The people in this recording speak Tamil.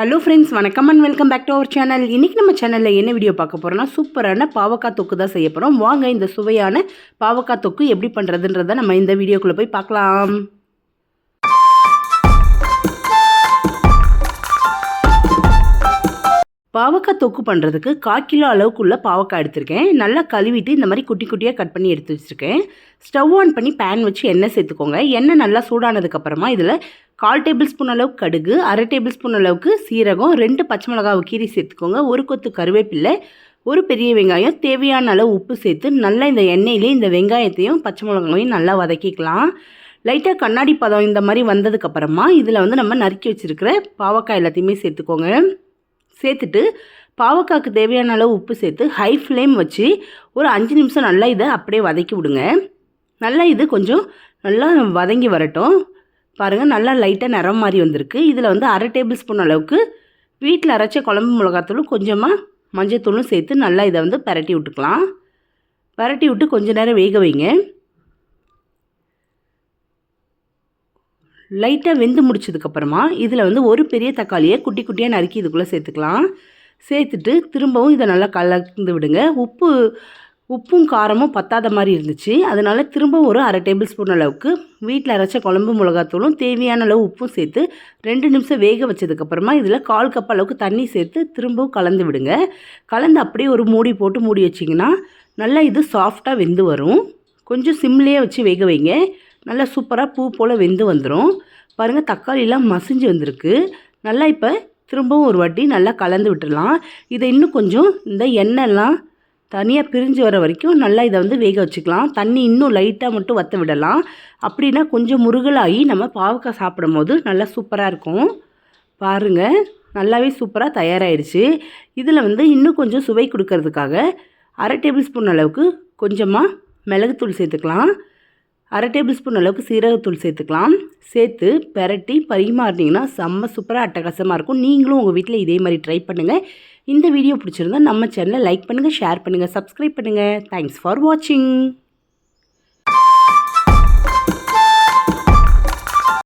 ஹலோ ஃப்ரெண்ட்ஸ் வணக்கம் and welcome back to our channel இன்றைக்கி நம்ம சேனலில் என்ன வீடியோ பார்க்க போகிறோம்னா சூப்பரான பாவக்காய் தொக்கு தான் செய்ய போகிறோம் வாங்க இந்த சுவையான பாவக்காய் தொக்கு எப்படி பண்ணுறதுன்றதை நம்ம இந்த வீடியோக்குள்ளே போய் பார்க்கலாம். பாவக்காய் தொக்கு பண்ணுறதுக்கு கால் கிலோ அளவுக்குள்ள பாவக்காய் எடுத்திருக்கேன். நல்லா கழுவிட்டு இந்த மாதிரி குட்டி குட்டியாக கட் பண்ணி எடுத்து வச்சுருக்கேன். ஸ்டவ் ஆன் பண்ணி பேன் வச்சு எண்ணெய் சேர்த்துக்கோங்க. எண்ணெய் நல்லா சூடானதுக்கப்புறமா இதில் கால் டேபிள் ஸ்பூன் அளவுக்கு கடுகு அரை டேபிள் ஸ்பூன் அளவுக்கு சீரகம் ரெண்டு பச்சை மிளகாவை கீரி சேர்த்துக்கோங்க. ஒரு கொத்து கருவேப்பில்லை ஒரு பெரிய வெங்காயம் தேவையான அளவு உப்பு சேர்த்து நல்லா இந்த எண்ணெயிலே இந்த வெங்காயத்தையும் பச்சை மிளகாயும் நல்லா வதக்கிக்கலாம். லைட்டாக கண்ணாடி பதம் இந்த மாதிரி வந்ததுக்கப்புறமா இதில் வந்து நம்ம நறுக்கி வச்சுருக்கிற பாவக்காய் எல்லாத்தையுமே சேர்த்துக்கோங்க. சேர்த்துட்டு பாவக்காய்க்கு தேவையான அளவு உப்பு சேர்த்து ஹை ஃப்ளேம் வச்சு ஒரு அஞ்சு நிமிஷம் நல்லா இதை அப்படியே வதக்கி விடுங்க. நல்லா இது கொஞ்சம் நல்லா வதங்கி வரட்டும். பாருங்கள் நல்லா லைட்டாக நிறம் மாதிரி வந்திருக்கு. இதில் வந்து அரை டேபிள் ஸ்பூன் அளவுக்கு வீட்டில் அரைச்ச குழம்பு மிளகாத்தூளும் கொஞ்சமாக மஞ்சத்தூளும் சேர்த்து நல்லா இதை வந்து பரட்டி விட்டுக்கலாம். பரட்டி விட்டு கொஞ்சம் நேரம் வேக வைங்க. லைட்டாக வெந்து முடிச்சதுக்கப்புறமா இதில் வந்து ஒரு பெரிய தக்காளியை குட்டி குட்டியாக நறுக்கி இதுக்குள்ளே சேர்த்துக்கலாம். சேர்த்துட்டு திரும்பவும் இதை நல்லா கலந்து விடுங்க. உப்பு உப்பும் காரமும் பத்தாத மாதிரி இருந்துச்சு. அதனால் திரும்பவும் ஒரு அரை டேபிள் ஸ்பூன் அளவுக்கு வீட்டில் அரைச்ச குழம்பு மிளகாத்தூளும் தேவையான அளவு உப்பும் சேர்த்து ரெண்டு நிமிஷம் வேக வச்சதுக்கப்புறமா இதில் கால் கப் அளவுக்கு தண்ணி சேர்த்து திரும்பவும் கலந்து விடுங்க. கலந்து அப்படியே ஒரு மூடி போட்டு மூடி வச்சிங்கன்னா நல்லா இது சாஃப்டாக வெந்து வரும். கொஞ்சம் சிம்லேயே வச்சு வேக வைங்க. நல்லா சூப்பராக பூ போல் வெந்து வந்துடும் பாருங்கள் தக்காளிலாம் மசிஞ்சு வந்திருக்கு. நல்லா இப்போ திரும்பவும் ஒரு வாட்டி நல்லா கலந்து விட்டுடலாம் இதை இன்னும் கொஞ்சம் இந்த எண்ணெய்லாம் தனியாக பிரிஞ்சு வர வரைக்கும் நல்லா இதை வந்து வேக வச்சுக்கலாம். தண்ணி இன்னும் லைட்டாக மட்டும் வற்ற விடலாம். அப்படின்னா கொஞ்சம் முருகலாகி நம்ம பாவக்காய் சாப்பிடும் போது நல்லா சூப்பராக இருக்கும். பாருங்கள் நல்லாவே சூப்பராக தயாராகிடுச்சு இதில் வந்து இன்னும் கொஞ்சம் சுவை கொடுக்கறதுக்காக அரை டேபிள் ஸ்பூன் அளவுக்கு கொஞ்சமாக மிளகுத்தூள் சேர்த்துக்கலாம். அரை டேபிள் ஸ்பூன் அளவுக்கு சீரகத்தூள் சேர்த்துக்கலாம். சேர்த்து பெரட்டி பரிமாறினீங்கன்னா செம்ம சூப்பராக அட்டகாசமாக இருக்கும். நீங்களும் உங்கள் வீட்டில் இதே மாதிரி ட்ரை பண்ணுங்கள் இந்த வீடியோ பிடிச்சிருந்தா நம்ம சேனலை லைக் பண்ணுங்கள் ஷேர் பண்ணுங்கள் சப்ஸ்கிரைப் பண்ணுங்கள் தேங்க்ஸ் ஃபார் வாட்சிங்